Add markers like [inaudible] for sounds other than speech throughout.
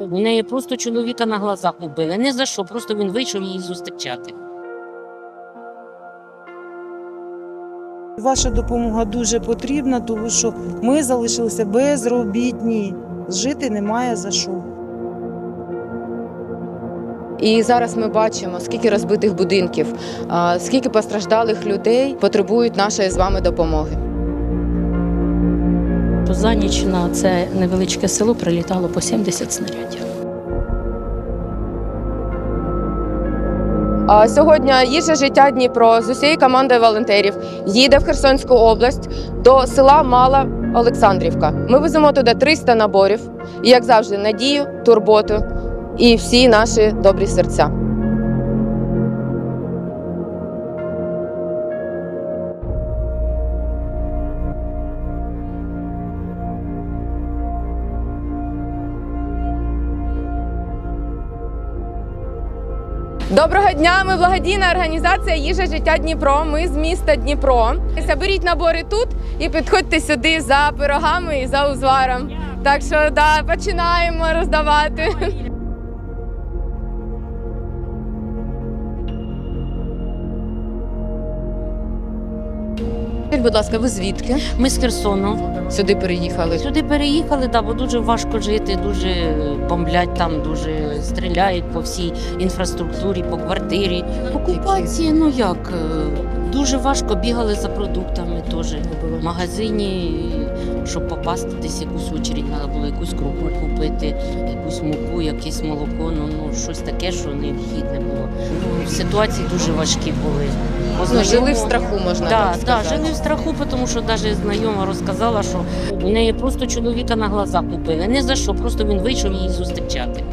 В неї просто чоловіка на глазах убили. Не за що, просто він вийшов її зустрічати. Ваша допомога дуже потрібна, тому що ми залишилися безробітні. Жити немає за що. І зараз ми бачимо, скільки розбитих будинків, скільки постраждалих людей потребують нашої з вами допомоги. За ніч на це невеличке село прилітало по 70 снарядів. Сьогодні їжа життя Дніпро з усією командою волонтерів їде в Херсонську область до села Мала Олександрівка. Ми веземо туди 300 наборів, і як завжди, надію, турботу і всі наші добрі серця. Доброго дня! Ми благодійна організація Їжа життя Дніпро. Ми з міста Дніпро. Заберіть набори тут і підходьте сюди за пирогами і за узваром. Так що да, починаємо роздавати. Будь ласка, ви звідки Ми з Херсону сюди переїхали? сюди переїхали, да, бо дуже важко жити, дуже бомблять там, дуже стріляють по всій інфраструктурі, по квартирі. Окупації, ну як, е, дуже важко бігали за продуктами теж. В магазині, щоб попасти десь якусь очередь, треба було якусь крупу купити, якусь муку, якесь молоко, ну, ну щось таке, що необхідне було. Ну, ситуації дуже важкі були. Ну, жили в страху, можна Да, так да, жили в страху, тому що навіть знайома розказала, що в неї просто чоловіка на глазах убили. Не за що, просто він вийшов її зустрічати.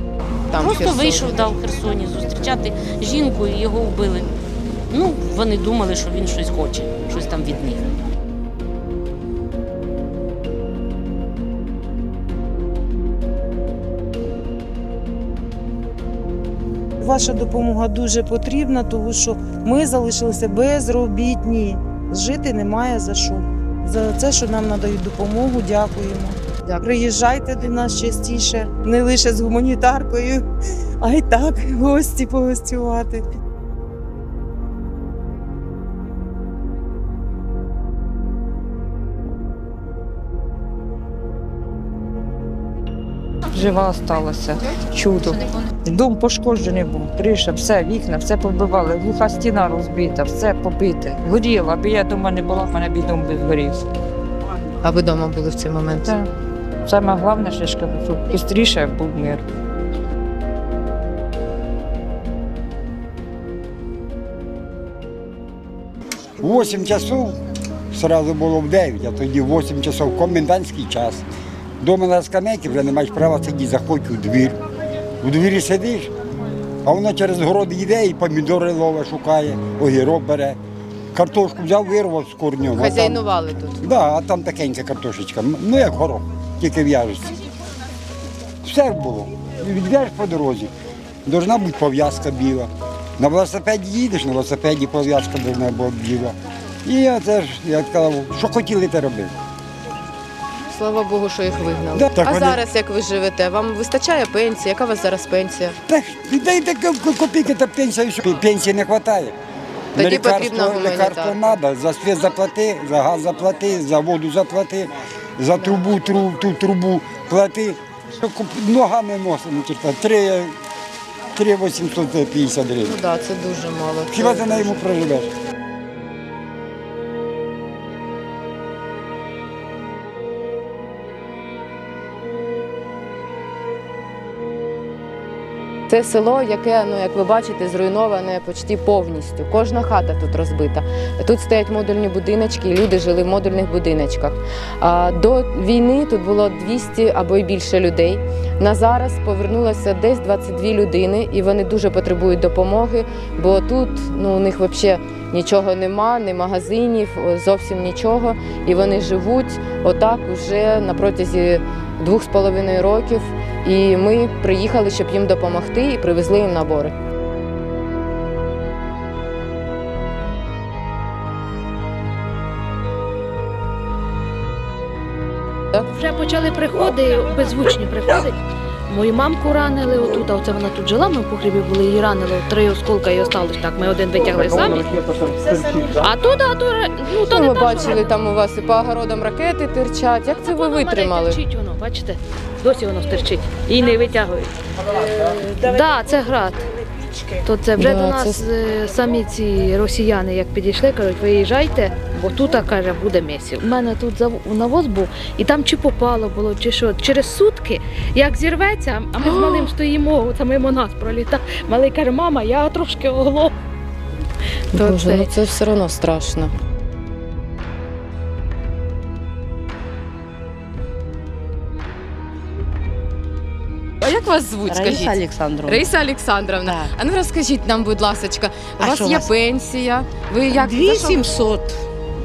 Там, просто вийшов да, в Херсоні зустрічати жінку і його вбили. Ну, вони думали, що він щось хоче, щось там від них. Ваша допомога дуже потрібна, тому що ми залишилися безробітні. Жити немає за що. За це, що нам надають допомогу, дякуємо. Дякую. Приїжджайте до нас частіше, не лише з гуманітаркою, а й так гості погостювати. Жива осталася. Чудо. Дом пошкоджений був, криша, все, вікна, все побивали, глуха стіна розбита, все побите. Горіло, аби я дома не була, в мене б дом би згорів. А ви вдома були в цей момент? Це саме головне, що я ж кажу, щоб швидше був мир. В 8 часов, сразу було в 9, а тоді в 8 часов комендантський час. Дома на скамейці вже не маєш права сидіти, заходь у двір. У двірі сидиш, а воно через город йде і помідори лове, шукає, огірок бере. Картошку взяв, вирвав з там- Хазяйнували тут. Да, а там такенька картошечка, ну як горох, тільки в'яжеться. Все було. Відв'яж по дорозі. Должна бути пов'язка біла. На велосипеді їдеш, на велосипеді пов'язка должна бути біла. І я теж, я сказав, що хотіли, те робили. Слава Богу, що їх вигнали. Да, так а вони- зараз як ви живете? Вам вистачає пенсії? Яка у вас зараз пенсія? Та дайте копійки та пенсія, і що? пенсії не вистачає. Тоді потрібна лікарство гуманітарка. треба, за світ заплати, за газ заплати, за воду заплати, за трубу, тру, ту трубу плати. Куп- Ногами носимо, черта, 3, 3 850 гривень. Ну так, да, це дуже мало. Хіба ти на йому проживеш? Це село, яке, ну як ви бачите, зруйноване почти повністю. Кожна хата тут розбита. Тут стоять модульні будиночки, і люди жили в модульних будиночках. А до війни тут було 200 або й більше людей. На зараз повернулося десь 22 людини, і вони дуже потребують допомоги, бо тут ну, у них взагалі нічого нема, ні магазинів, зовсім нічого. І вони живуть отак уже на протязі двох з половиною років. І ми приїхали, щоб їм допомогти, і привезли їм набори. Вже почали приходи, беззвучні приходи. Мою мамку ранили отут, а оце вона тут жила, ми в погрібі були, її ранили, три осколка і осталось так. Ми один витягли самі. А тут, а то, ну, то Ну, не ми бачили, там у вас і по огородам ракети тирчать. Як це ви Воно витримали? Терчить воно, бачите? Досі воно стерчить. Її не витягують. Так, да, це град. То це вже Да, до нас це- самі ці росіяни, як підійшли, кажуть, виїжджайте, бо тут, каже, буде місів. У мене тут навоз був, і там чи попало було, чи що. Через сутки, як зірветься, а ми з малим стоїмо, це мимо нас пролітає. Малий каже, мама, я трошки оглох. Боже, це- ну це все одно страшно. Вас звуть, скажіть? Олександровна. Раїса Олександровна. Так. А ну розкажіть нам, будь ласка, у А вас що є у вас? пенсія? Ви як за що- 2700.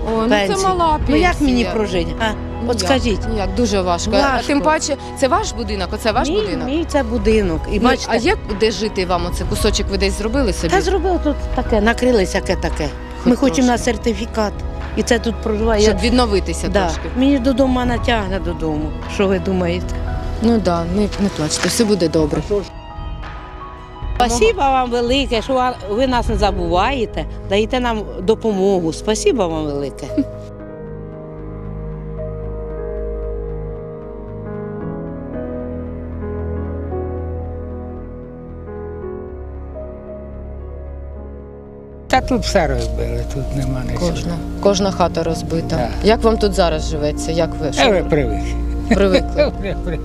О, ну пенсії. це мала пенсія. Ну як мені прожити? А, Ну, от як? скажіть. Ніяк, дуже важко. А Важко. тим паче, це ваш будинок, оце ваш мій, будинок. Мій це будинок. І Ну, бачите, а як де жити вам? Оце кусочок ви десь зробили собі? та зробили тут таке, накрилися яке таке. Ми хочемо трошки. на сертифікат. І це тут проживає. Щоб відновитися да. трошки. Мені додому вона тягне додому. Що ви думаєте? Ну так, да, не, не плачте, все буде добре. Спасибо вам велике, що ви нас не забуваєте, даєте нам допомогу. Спасибо вам велике. Та тут все розбили, тут нема нічого. Кожна, кожна хата розбита. Так. Як вам тут зараз живеться? Як ви що вже ви привик. [laughs] привикли?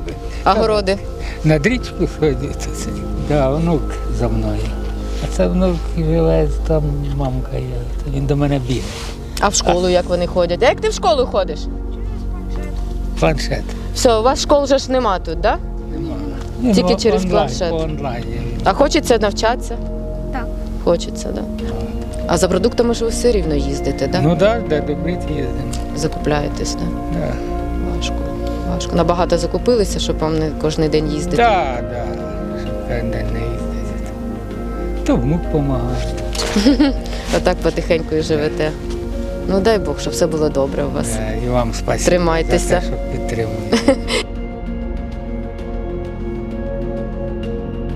А городи? На річку ходити. це. Да, внук за мною. А це внук живе, там мамка є. Він до мене бігає. А в школу як вони ходять? А як ти в школу ходиш? Планшет. Все, у вас школ вже ж нема тут, да? Ні, Тільки ну, через онлайн, планшет. А хочеться навчатися? Так. Хочеться, так. Да? А за продуктами ж ви все рівно їздите, да? Ну так, да, до Брит їздимо. Закупляєтесь, да? Да. Важко. Набагато закупилися, щоб вам не кожен день їздити. Так, да, щоб кожен день не їздити. То внук допомагає. А [laughs] так потихеньку і живете. Ну дай Бог, щоб все було добре у вас. Да, і вам спасибо Тримайтеся. за те, що підтримуєте. [laughs]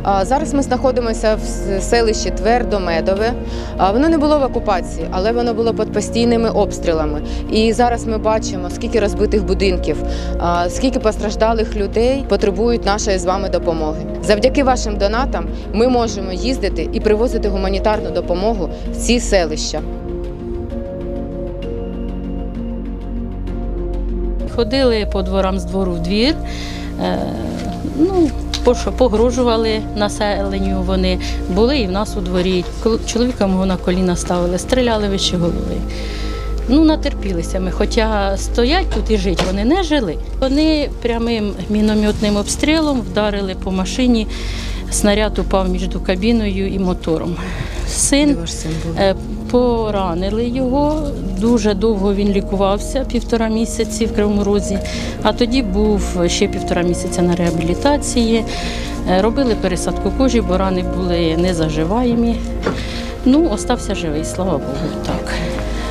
зараз ми знаходимося в селищі Твердомедове. Воно не було в окупації, але воно було під постійними обстрілами. І зараз ми бачимо, скільки розбитих будинків, скільки постраждалих людей потребують нашої з вами допомоги. Завдяки вашим донатам ми можемо їздити і привозити гуманітарну допомогу в ці селища. Ходили по дворам з двору в двір. Е, ну, погрожували населенню вони. Були і в нас у дворі. Чоловіка мого на коліна ставили, стріляли вище голови. Ну, натерпілися ми, хоча стоять тут і жить, вони не жили. Вони прямим мінометним обстрілом вдарили по машині. Снаряд упав між кабіною і мотором. Син син? Е, Поранили його. Дуже довго він лікувався, півтора місяці в Кривому Розі. А тоді був ще півтора місяця на реабілітації. Е, Робили пересадку кожі, бо рани були незаживаємі. Ну, остався живий, слава Богу, так.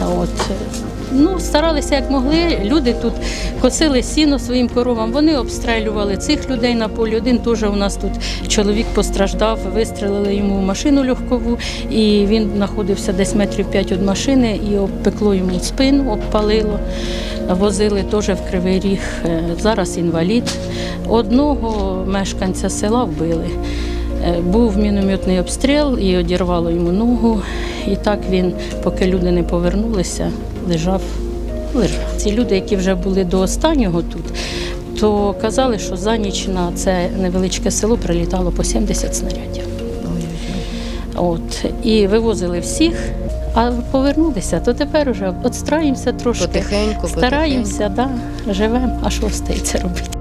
От. Ну, старалися як могли. Люди тут косили сіно своїм коровам. Вони обстрелювали цих людей на полі. Один теж у нас тут чоловік постраждав, вистрелили йому в машину легкову, і він знаходився десь метрів п'ять від машини і обпекло йому спину, обпалило. Возили теж в Кривий Ріг. Е, Зараз інвалід. Одного мешканця села вбили. Е, Був мінометний обстріл і одірвало йому ногу. І так він, поки люди не повернулися, лежав. лежав. Ці люди, які вже були до останнього тут, то казали, що за ніч на це невеличке село прилітало по 70 снарядів. От, і вивозили всіх, а повернулися, то тепер вже отстраємося трошки. Потихеньку, Стараємося, да, живемо, а що остається робити?